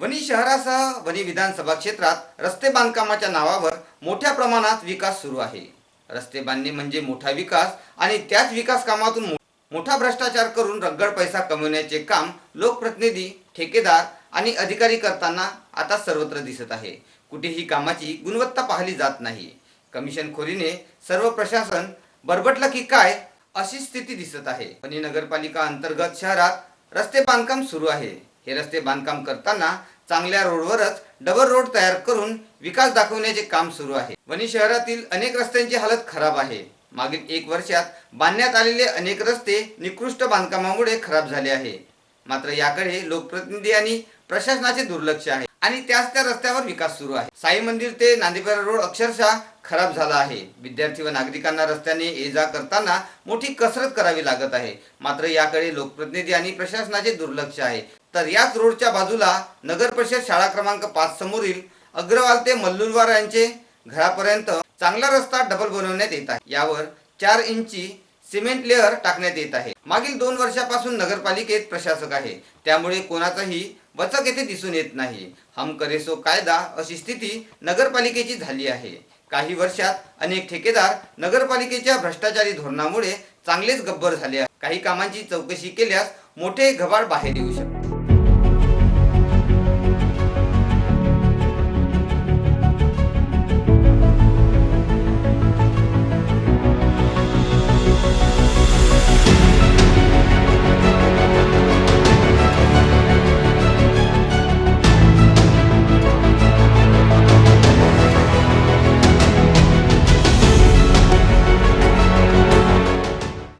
वणी शहरासह वणी विधानसभा क्षेत्रात रस्ते बांधकामाच्या नावावर मोठ्या प्रमाणात विकास सुरू आहे. रस्ते बांधणे म्हणजे मोठा विकास आणि त्याच विकास कामातून मोठा भ्रष्टाचार करून रगड पैसा कमविण्याचे काम लोकप्रतिनिधी ठेकेदार आणि अधिकारी करताना आता सर्वत्र दिसत आहे. कुठेही कामाची गुणवत्ता पाहिली जात नाही. कमिशन खोलीने सर्व प्रशासन बरबटलं की काय अशी स्थिती दिसत आहे. वणी नगरपालिका अंतर्गत शहरात रस्ते बांधकाम सुरू आहे. हे रस्ते बांधकाम करताना चांगल्या रोडवरच डबल रोड तयार करून विकास दाखवण्याचे काम सुरू आहे. वणी शहरातील अनेक रस्त्यांची हालत खराब आहे. मागील एक वर्षात बांधण्यात आलेले अनेक रस्ते निकृष्ट बांधकामामुळे खराब झाले आहे. मात्र याकडे लोकप्रतिनिधी आणि प्रशासनाचे दुर्लक्ष आहे आणि त्याच त्या रस्त्यावर विकास सुरू आहे. साई मंदिर ते नांदीपेरा रोड अक्षरशः खराब झाला आहे. विद्यार्थी व नागरिकांना रस्त्याने ये जा करताना मोठी कसरत करावी लागत आहे. मात्र याकडे लोकप्रतिनिधी आणि प्रशासनाचे दुर्लक्ष आहे. तर याच रोडच्या बाजूला नगर परिषद शाळा क्रमांक पाच समोरील अग्रवाल ते मल्लुरवार यांचे घरापर्यंत चांगला रस्ता डबल बनवण्यात येत आहे. यावर चार इंची सिमेंट लेअर टाकण्यात येत आहे. मागील दोन वर्षापासून नगरपालिकेत प्रशासक आहे. त्यामुळे कोणाचाही वचक येथे दिसून येत नाही. हम करेसो कायदा अशी स्थिती नगरपालिकेची झाली आहे. काही वर्षात अनेक ठेकेदार नगरपालिकेच्या भ्रष्टाचारी धोरणामुळे चांगलेच गब्बर झाले आहे काही कामांची चौकशी केल्यास मोठे घबाड बाहेर येऊ शकते.